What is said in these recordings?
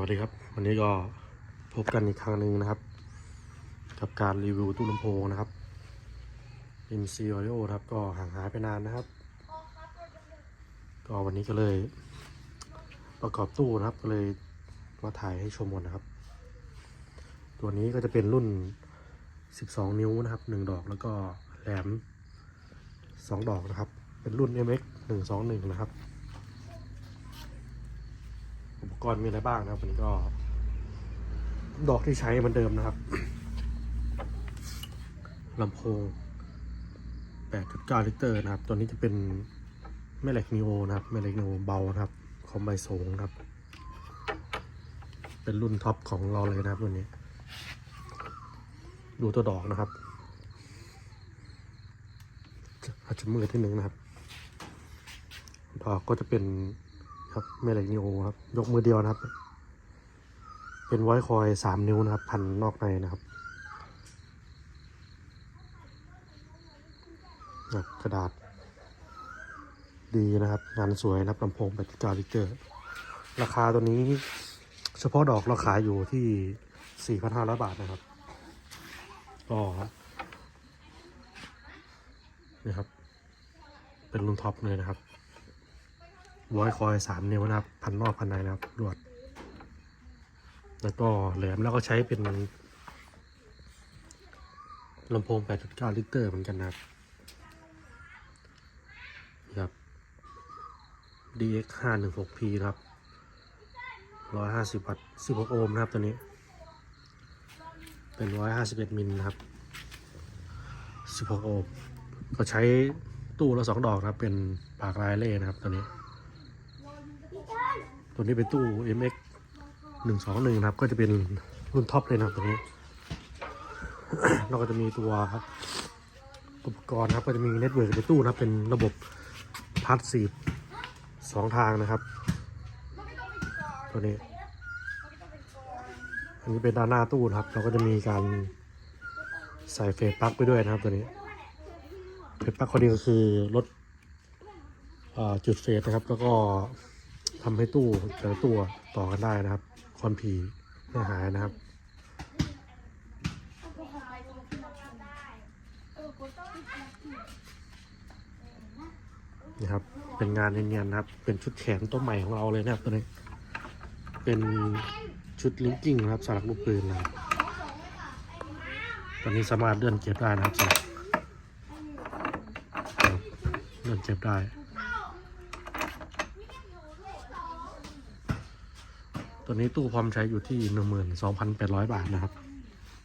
วัสดีครับ วันนี้ก็พบกันอีกครั้งหนึ่งนะครับ กับการรีวิวตู้ลำโพงนะครับ MC Audio ครับ ก็ห่างหายไปนานนะครับ ก็วันนี้ก็เลย ประกอบตู้นะครับก็เลยมาถ่ายให้ชมกันนะครับ ตัวนี้ก็จะเป็นรุ่น 12 นิ้วนะครับ 1 ดอกแล้วก็แหลม 2 ดอกนะครับ เป็นรุ่น MX 121 นะครับ อุปกรณ์มีอะไรบ้างนะครับวันนี้ก็ ดอกที่ใช้เหมือนเดิมนะครับลำโพง 8.9 ลิตรนะครับ ตัวนี้จะเป็นแม่เหล็กนิโอนะครับแม่เหล็กนิโอเบานะครับ คอมไบโซงครับ เป็นรุ่นท็อปของเราเลยนะครับตัวนี้ ดูตัวดอกนะครับอาจจะมือที่หนึ่งนะครับดอกก็จะเป็น ครับแม่เหล็กนิโอครับ ยกมือเดียวนะครับ เป็นไวท์คอยสามนิ้วนะครับ พันนอกในนะครับนะครับกระดาษ ดีนะครับ งานสวยนะครับลำโพงแบบกาลิเตอร์ ราคาตัวนี้ เฉพาะดอกเราขายอยู่ที่ 4,500 บาทนะครับก็นี่ครับ เป็นรุ่นท็อปเลยนะครับ ไวคอยสามนิ้วนะครับ พันนอกพันในนะครับรวด แล้วก็แหลมแล้วก็ใช้เป็นลำโพง 8.9 ลิตรเหมือนกันนะครับนะครับ DX 516P นะครับ 150 วัตต์16 โอห์มนะครับตัวนี้ เป็น 151 มิลนะครับ 16 โอห์มก็ใช้ตู้ละสองดอกนะครับ เป็นปากลายเล่นะครับตัวนี้ ตัวนี้เป็นตู้ MX หนึ่งสองหนึ่งนะครับ ก็จะเป็นรุ่นท็อปเลยนะครับตัวนี้แล้วก็จะมีตัวอุปกรณ์ครับ ก็จะมีเน็ตเวิร์กในตู้นะครับ เป็นระบบพาสซีฟสองทางนะครับ ตัวนี้ อันนี้เป็นด้านหน้าตู้นะครับ เราก็จะมีการใส่เฟสปลั๊กไปด้วยนะครับตัวนี้เฟสปลั๊กข้อดีก็คือลดจุดเฟสนะครับ แล้วก็ ทำให้ตู้แต่ละตัวต่อกันได้นะครับคอนพีไม่หายนะครับนี่ครับ เป็นงานเนียนๆนะครับ เป็นชุดแขนตัวใหม่ของเราเลยนะครับตัวนี้ เป็นชุดลิงกิ้งนะครับสลักลูกปืนนะครับตอนนี้สามารถเลื่อนเก็บได้นะครับสลักครับเลื่อนเก็บได้ ตัวนี้ตู้ความใช้อยู่ที่หนึ่งหมื่นสองพันแปดร้อยบาทนะครับ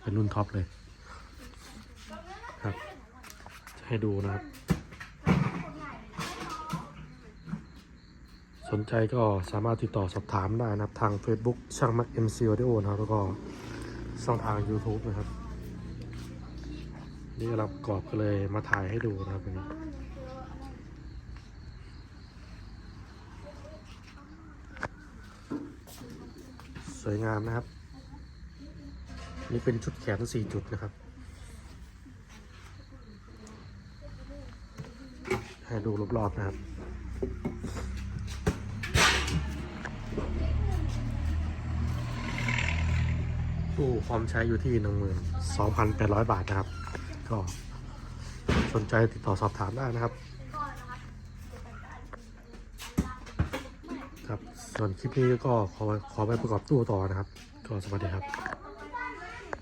เป็นรุ่นท็อปเลยครับ ให้ดูนะครับ สนใจก็สามารถติดต่อสอบถามได้นะครับ ทาง Facebook ช่างมัก MC Audio นะครับแล้วก็ช่องทาง YouTube นะครับ นี่เราประกอบก็เลยมาถ่ายให้ดูนะครับวันนี้ วยงามนะครับ นี่เป็นชุดแขนสี่จุดนะครับ ให้ดูรอบๆนะครับตู้ความใช้อยู่ที่12,800บาทนะครับ ก็สนใจติดต่อสอบถามได้นะครับ ครับ ส่วนคลิปนี้ก็ขอขอไปประกอบตู้ต่อนะครับ ก็สวัสดีครับ